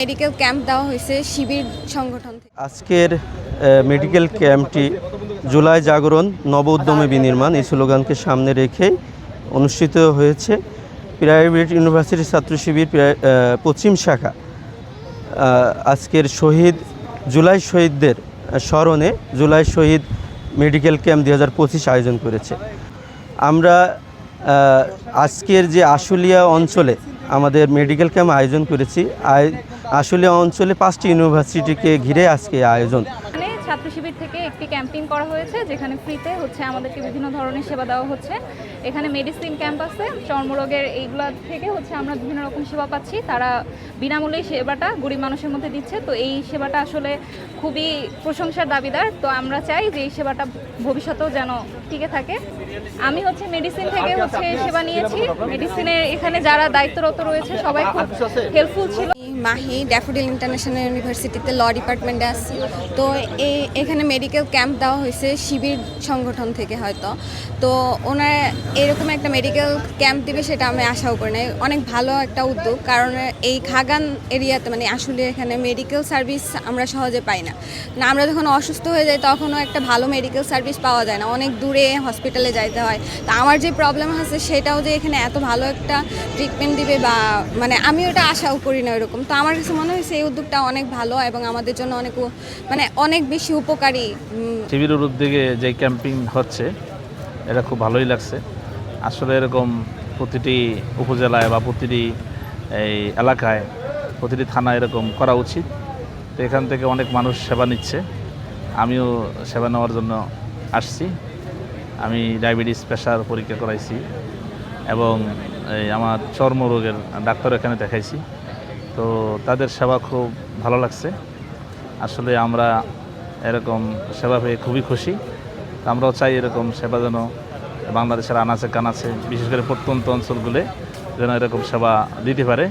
Medical camp দেওয়া হয়েছে শিবির সংগঠন আজকের মেডিকেল ক্যাম্পটি জুলাই জাগরণ, নব উদ্যমে বিনির্মাণ, এই স্লোগানকে সামনে রেখে অনুষ্ঠিত হয়েছে। প্রাইভেট ইউনিভার্সিটি ছাত্র শিবির পশ্চিম শাখা। আজকের শহীদ, জুলাই শহীদদের স্মরণে জুলাই শহীদ মেডিকেল ক্যাম্প দুই হাজার আয়োজন করেছে। আমরা আজকের যে আশুলিয়া অঞ্চলে আমাদের মেডিকেল ক্যাম্প আয়োজন করেছি, আয়- আশুলিয়া অঞ্চলে পাঁচটি ইউনিভার্সিটিকে ঘিরে আজকে আয়োজন। এখানে ছাত্র শিবির থেকে একটি ক্যাম্পিং করা হয়েছে যেখানে ফ্রিতে হচ্ছে আমাদেরকে বিভিন্ন ধরনের সেবা দেওয়া হচ্ছে। এখানে মেডিসিন ক্যাম্প আছে চর্মরোগের এইগুলা থেকে হচ্ছে আমরা বিভিন্ন রকম সেবা পাচ্ছি। তারা বিনামূল্যে সেবাটা গরিব মানুষের মধ্যে দিচ্ছে। তো এই সেবাটা আসলে খুবই প্রশংসার দাবিদার। তো আমরা চাই যে এই সেবাটা ভবিষ্যতেও যেন টিকে থাকে। আমি হচ্ছে মেডিসিন থেকে হচ্ছে সেবা নিয়েছি। মেডিসিনের এখানে যারা দায়িত্বরত রয়েছে সবাই খুব হেল্পফুল ছিল। মাহি ড্যাফোডিল ইন্টারন্যাশনাল ইউনিভার্সিটিতে ল ডিপার্টমেন্টে আছি। তো এই এখানে মেডিকেল ক্যাম্প দেওয়া হয়েছে শিবির সংগঠন থেকে হয়তো। তো ওনার এরকম একটা মেডিকেল ক্যাম্প দিবে সেটা আমি আশাও করি না অনেক ভালো একটা উদ্যোগ, কারণ এই খাগান এরিয়াতে মানে আসলে এখানে মেডিকেল সার্ভিস আমরা সহজে পাই না। না আমরা যখন অসুস্থ হয়ে যাই তখনও একটা ভালো মেডিকেল সার্ভিস পাওয়া যায় না। অনেক দূরে হসপিটালে যাইতে হয়। তো আমার যে প্রবলেম আছে সেটাও যে এখানে এত ভালো একটা ট্রিটমেন্ট দিবে বা মানে আমি ওটা আশাও করি না এরকম তো আমার কাছে মনে হয়েছে এই উদ্যোগটা অনেক ভালো এবং আমাদের জন্য অনেক মানে অনেক বেশি উপকারী শিবিরের উদ্যোগে যে ক্যাম্পিং হচ্ছে, এটা খুব ভালোই লাগছে। আসলে এরকম প্রতিটি উপজেলায় বা প্রতিটি, এই এলাকায়, প্রতিটি থানা এরকম করা উচিত। তো এখান থেকে অনেক মানুষ সেবা নিচ্ছে। আমিও সেবা নেওয়ার জন্য আসছি। আমি ডায়াবেটিস প্রেশার পরীক্ষা করাইছি এবং এই আমার চর্মরোগের ডাক্তার এখানে দেখাইছি। তো তাদের সেবা খুব ভালো লাগছে। আসলে আমরা এরকম সেবা পেয়ে খুবই খুশি। আমরাও চাই এরকম সেবা যেন বাংলাদেশের আনাচে কানাচে, বিশেষ করে প্রত্যন্ত অঞ্চলগুলো যেন এরকম সেবা দিতে পারে।